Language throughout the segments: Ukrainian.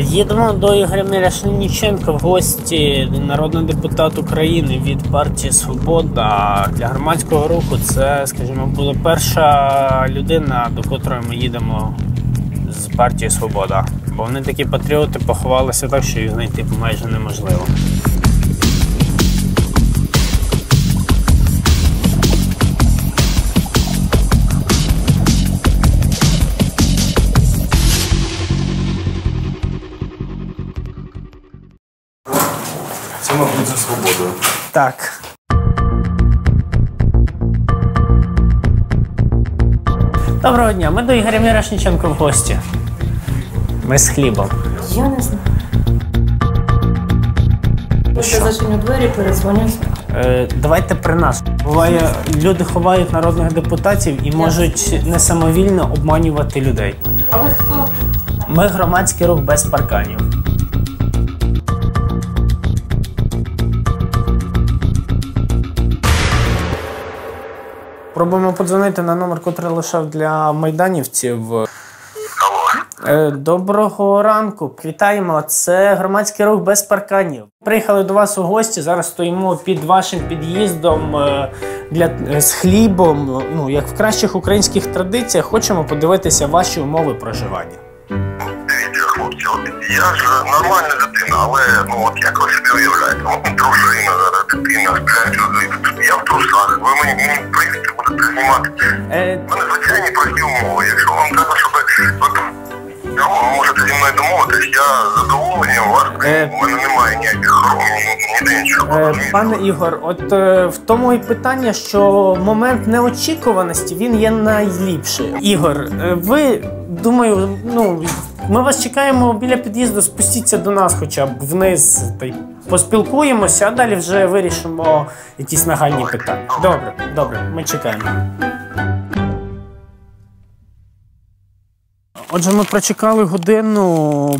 Їдемо до Ігоря Міляшніченка в гості, народний депутат України від партії Свобода для громадського руху. Це, скажімо, була перша людина, до котрої ми їдемо з партії Свобода. Бо вони такі патріоти поховалися так, що їх знайти майже неможливо. Це, мабуть, за свободою. Так. Доброго дня, ми до Ігоря Мірошніченка в гості. Ми з хлібом. Я не знаю. Я Що? зачиню двері, передзвоню. Е, давайте при нас. Буває, люди ховають народних депутатів і можуть несамовільно обманювати людей. А ви хто? Ми громадський рух без парканів. Пробуємо подзвонити на номер, котрий лишав для майданівців. Е, Доброго ранку, вітаємо. Це громадський рух без парканів. Приїхали до вас у гості. Зараз стоїмо під вашим під'їздом е, для е, з хлібом. Ну як в кращих українських традиціях, хочемо подивитися ваші умови проживання. Дивіться, хлопці, я ж нормальна дитина, але ну от як ви собі уявляєте, дружина, дитина, сплять, я в трусах. Ви мені, приїдете, будете знімати. Мене звичайні прості умови. Якщо вам треба, щоб ви можете зі мною домовитись, я задоволений, у вас у мене немає ніяких хром, ніде нічого. Пане Ігор, от е, в тому і питання, що момент неочікуваності він є найліпший. Ігор, е, ви думаю, ну ми вас чекаємо біля під'їзду. Спустіться до нас, хоча б вниз, та й поспілкуємося, а далі вже вирішимо якісь нагальні питання. Добре, добре, ми чекаємо. Отже, ми прочекали годину.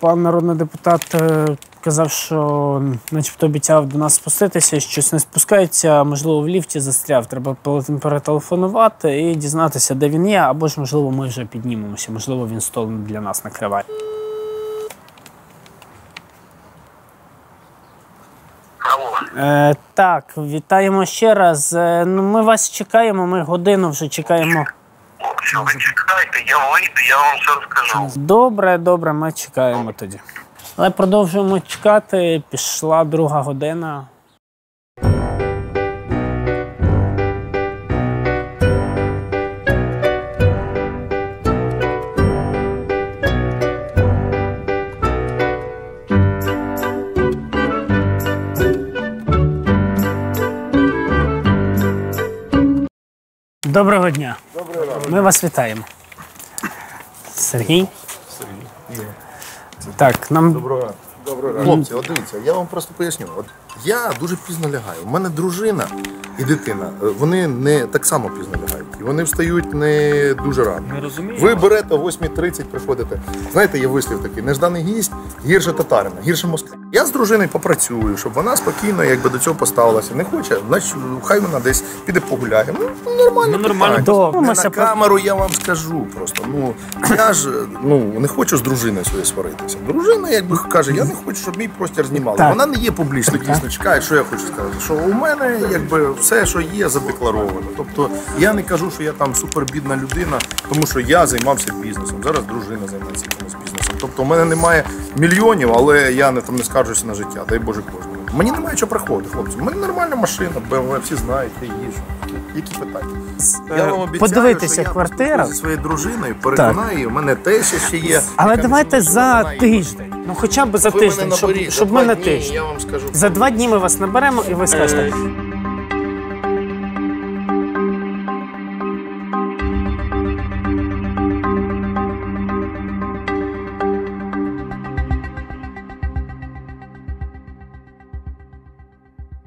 Пан народний депутат е, казав, що начебто обіцяв до нас спуститися, щось не спускається, можливо, в ліфті застряв. Треба перетелефонувати і дізнатися, де він є, або ж, можливо, ми вже піднімемося, можливо, він стол для нас накриває. Алло. Е, так, вітаємо ще раз. Е, ну, ми вас чекаємо, ми годину вже чекаємо. Хлопці, ви чекайте, я вийду, я вам все розкажу. Добре, добре, ми чекаємо тоді. Але продовжуємо чекати. Пішла друга година. Доброго дня. Доброго Ми вас вітаємо. Сергій. Сергій. Так, нам Доброго. Доброго Хлопці, от дивіться, я вам просто поясню. От я дуже пізно лягаю. У мене дружина і дитина, е, вони не так само пізно лягають. І вони встають не дуже рано. Не розумію. Ви берете о 8.30, приходите. Знаєте, є вислів такий: нежданий гість гірше татарина, гірше москва. Я з дружиною попрацюю, щоб вона спокійно якби до цього поставилася. Не хоче, значить, хай вона десь піде погуляє. Ну, нормально. Ну, нормально. питання. Не на камеру я вам скажу просто. Ну я ж ну не хочу з дружиною своєю сваритися. Дружина, якби каже, я не хочу, щоб мій простір знімали. Так. Вона не є публічно дійсно. Чекає, що я хочу сказати. Що у мене якби все, що є, задекларовано. Тобто я не кажу, що я там супербідна людина, тому що я займався бізнесом. Зараз дружина займається якимось бізнесом. Тобто, у мене немає мільйонів, але я не там не скаржуся на життя. Дай Боже кожному. Мені немає чого приходити, хлопці. У мене нормальна машина, BMW, всі знають, я їжджу. Які питання? Я вам обіцяю, Е, подивитися що квартира. поспілкуюся зі своєю дружиною, переконаю, її, у мене теж ще є. Але яка давайте мені за тиждень. Ну хоча б за Ви мене тиждень, щоб, наберіть, щоб за ми на дні, тиждень. Я вам скажу. За два дні ми вас наберемо і ви скажете.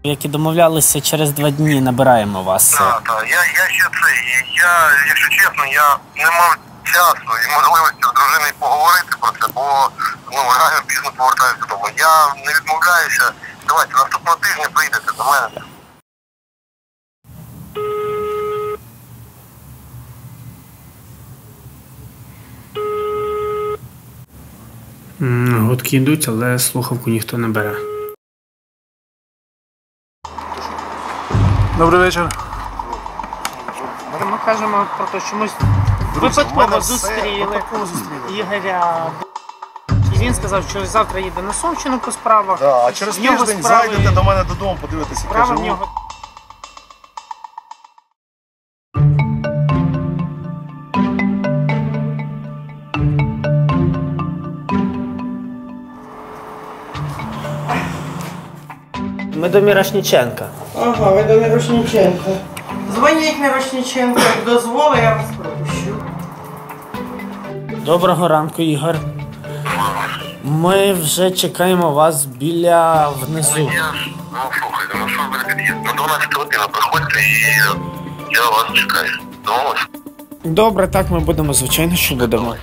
Як і домовлялися, через два дні набираємо вас. Так, так. Я, я ще це. Я, якщо чесно, я не мав часу і можливості з дружиною поговорити про це, бо ну реально пізно повертаюся додому. Я не відмовляюся. Давайте наступного тижня прийдете до мене. Гудки йдуть, але слухавку ніхто не бере. Добрий вечір. Ми кажемо про те, що ми випадково зустріли Ігоря. І він сказав, що завтра їде на Сумщину по справах. Да, а через В нього тиждень справи- зайдете до мене додому, подивитися, як я Справа в живу. нього. Ми до Мірошніченка. Ага, ви до Мирошниченка. Дзвоніть Мирошниченко, як дозволить, я вас пропущу. Доброго ранку, Ігор. Ми вже чекаємо вас біля внизу. Ну слухайте, ну що ви під'їзд? На 12 година приходьте і я вас чекаю. Домовились? Добре, так ми будемо, звичайно, що будемо.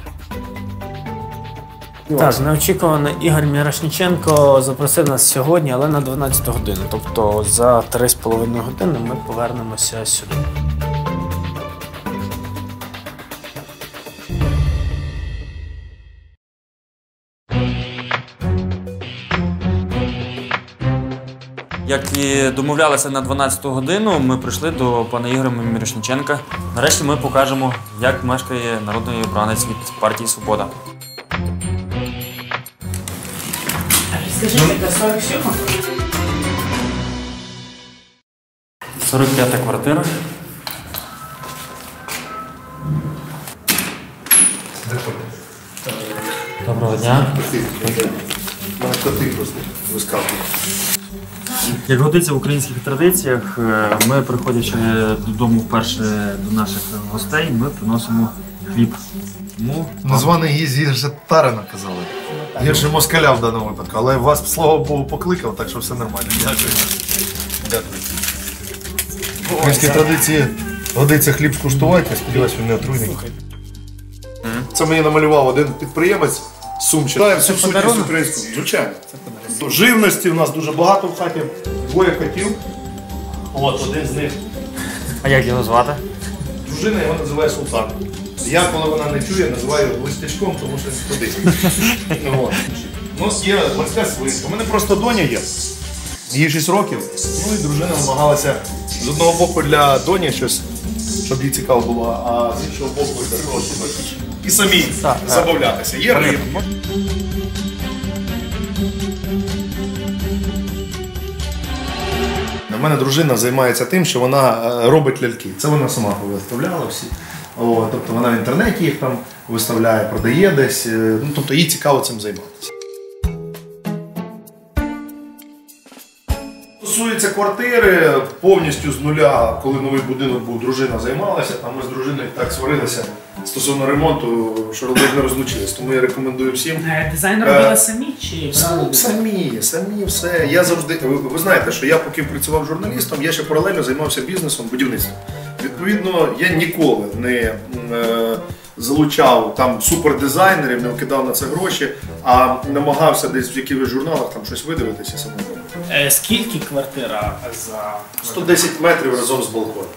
Так, неочікувано Ігор Мірошніченко запросив нас сьогодні, але на 12 годину. Тобто за 3,5 години ми повернемося сюди. Як і домовлялися на 12 годину, ми прийшли до пана Ігоря Мірошниченка. Нарешті ми покажемо, як мешкає народний обранець від партії Свобода. Скажіть, це 47? 45 квартира. Доброго дня. Мене коти просто вискакують. Як годиться в українських традиціях, е, ми, приходячи додому вперше до наших гостей, ми приносимо хліб. Тому Названий гість гірше Тарина казали. Гірше москаля в даному випадку, але вас, слава Богу, покликав, так що все нормально. Дякую. Дякую. В українській традиції годиться хліб скуштувати, я сподіваюся, він не отруйний. Це мені намалював один підприємець Сумщини. Знає всю сутність українську. Звичайно. Живності у нас дуже багато в хаті, двоє котів. От один з них а як його звати? Дружина його називає султан. Я, коли вона не чує, називаю листячком, тому що він ходить. Ну. У нас є морська свинка. У мене просто доня є. Їй 6 років. Ну і дружина намагалася з одного боку для доні щось, щоб їй цікаво було, а з іншого боку для того, щоб і самі забавлятися. Є рибки. У мене дружина займається тим, що вона е, робить ляльки. Це вона сама виставляла всі. О, тобто вона в інтернеті їх там виставляє, продає десь. е, Ну, тобто їй цікаво цим займатися. Стосується квартири, повністю з нуля, коли новий будинок був, дружина займалася, а ми з дружиною так сварилися стосовно ремонту, що не розлучились. Тому я рекомендую всім. Дизайн робили робили самі чи Самі, самі, самі все. Я завжди. Ви, ви знаєте, що я поки працював журналістом, я ще паралельно займався бізнесом, будівництвом. Відповідно, я ніколи не е, залучав там супердизайнерів, не вкидав на це гроші, а намагався десь в якихось журналах там щось видивитися самому. Е, Скільки квартира за 110 метрів разом з балконом.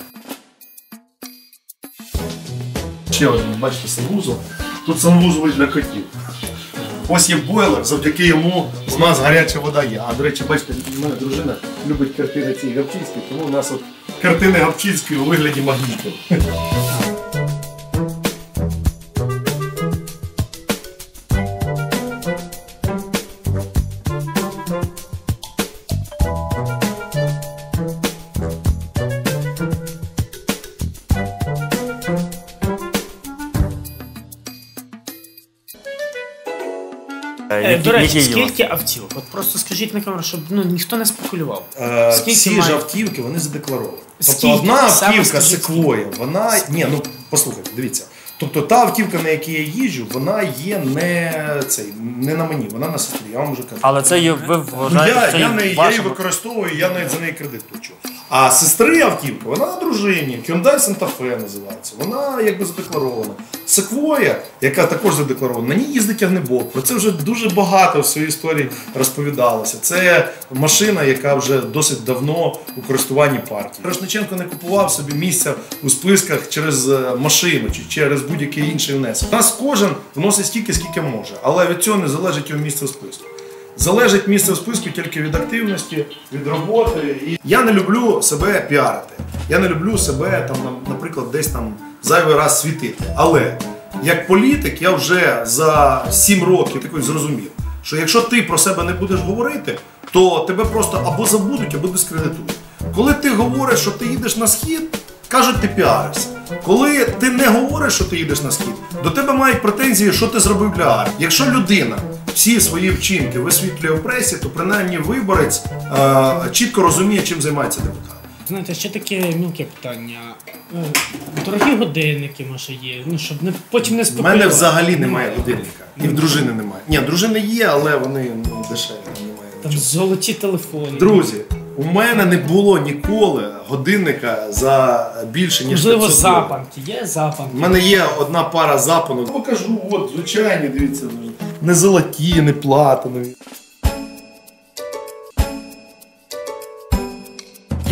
Ще один, бачите, санвузол. Тут санвузол для котів. Ось є бойлер, завдяки йому у нас гаряча вода є. А до речі, бачите, мене дружина любить картини ці Гапчинські, тому у нас от картини Гапчинської у вигляді магнітів. Е, До речі, скільки автівок? От просто скажіть на камеру, щоб ну ніхто не спекулював. Скільки Всі має- ж автівки вони задекларовані. Тобто Скільки? одна Саме автівка скажіть, секвоя, вона. Ні, ну послухайте, дивіться. Тобто та автівка, на якій я їжджу, вона є не цей, не на мені, вона на сестрі, я вам вже кажу. Але це є, ви Ну, вважаєте, я, це я, не, я її вашим... використовую, я навіть за неї кредит плачу. А сестри автівка, вона на дружині, Hyundai Santa Fe називається. Вона якби задекларована. Секвоя, яка також задекларована, на ній їздить тягнебок. Про це вже дуже багато в своїй історії розповідалося. Це машина, яка вже досить давно у користуванні партії. Рошниченко не купував собі місця у списках через е, машину чи через будь-який інший внесок. Нас кожен вносить стільки, скільки може, але від цього не залежить його місце у списку. Залежить місце в списку тільки від активності, від роботи. І я не люблю себе піарити. Я не люблю себе там, наприклад, десь там зайвий раз світити. Але як політик, я вже за 7 років такий зрозумів, що якщо ти про себе не будеш говорити, то тебе просто або забудуть, або дискредитують. Коли ти говориш, що ти їдеш на схід, кажуть, ти піарився. Коли ти не говориш, що ти їдеш на схід, до тебе мають претензії, що ти зробив для армії. Якщо людина всі свої вчинки висвітлює в пресі, то принаймні виборець е, чітко розуміє, чим займається депутат. Знаєте, ще таке мілке питання. Е, Дорогі годинники, може, є, ну, щоб не, потім не У спокійно. мене взагалі немає годинника. І в дружини немає. Ні, дружини є, але вони ну, дешеві. Немає. Там золоті телефони. Друзі, у мене не було ніколи годинника за більше ніж Можливо, 500 доларів. запанки. Є запанки. У мене є одна пара запанок. Покажу, от, звичайні, дивіться. Не золоті, не платинові.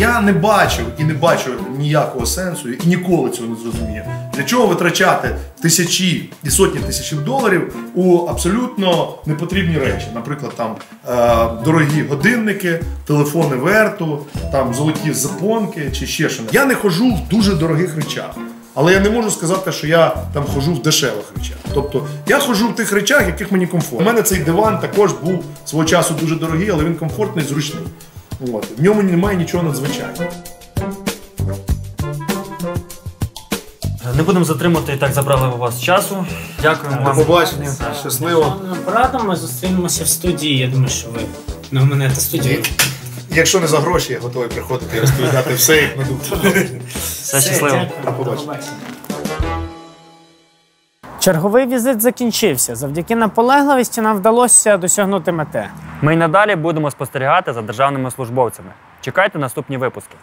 Я не бачив і не бачу ніякого сенсу і ніколи цього не зрозумію. Для чого витрачати тисячі і сотні тисячів доларів у абсолютно непотрібні речі? Наприклад, там е, дорогі годинники, телефони верту, там золоті запонки чи ще щось. Я не ходжу в дуже дорогих речах. Але я не можу сказати, що я там ходжу в дешевих речах. Тобто я ходжу в тих речах, яких мені комфортно. У мене цей диван також був свого часу дуже дорогий, але він комфортний, зручний. От. В ньому немає нічого надзвичайного. Не будемо затримувати і так забрали у вас часу. Дякуємо До вам. побачення. Щасливо. Правда, ми зустрінемося в студії. Я думаю, що ви на мене та студію. Якщо не за гроші, я готовий приходити і розповідати все, як на думку. Все щасливо. Дякую. До побачення. Черговий візит закінчився. Завдяки наполегливості нам вдалося досягнути мети. Ми й надалі будемо спостерігати за державними службовцями. Чекайте наступні випуски.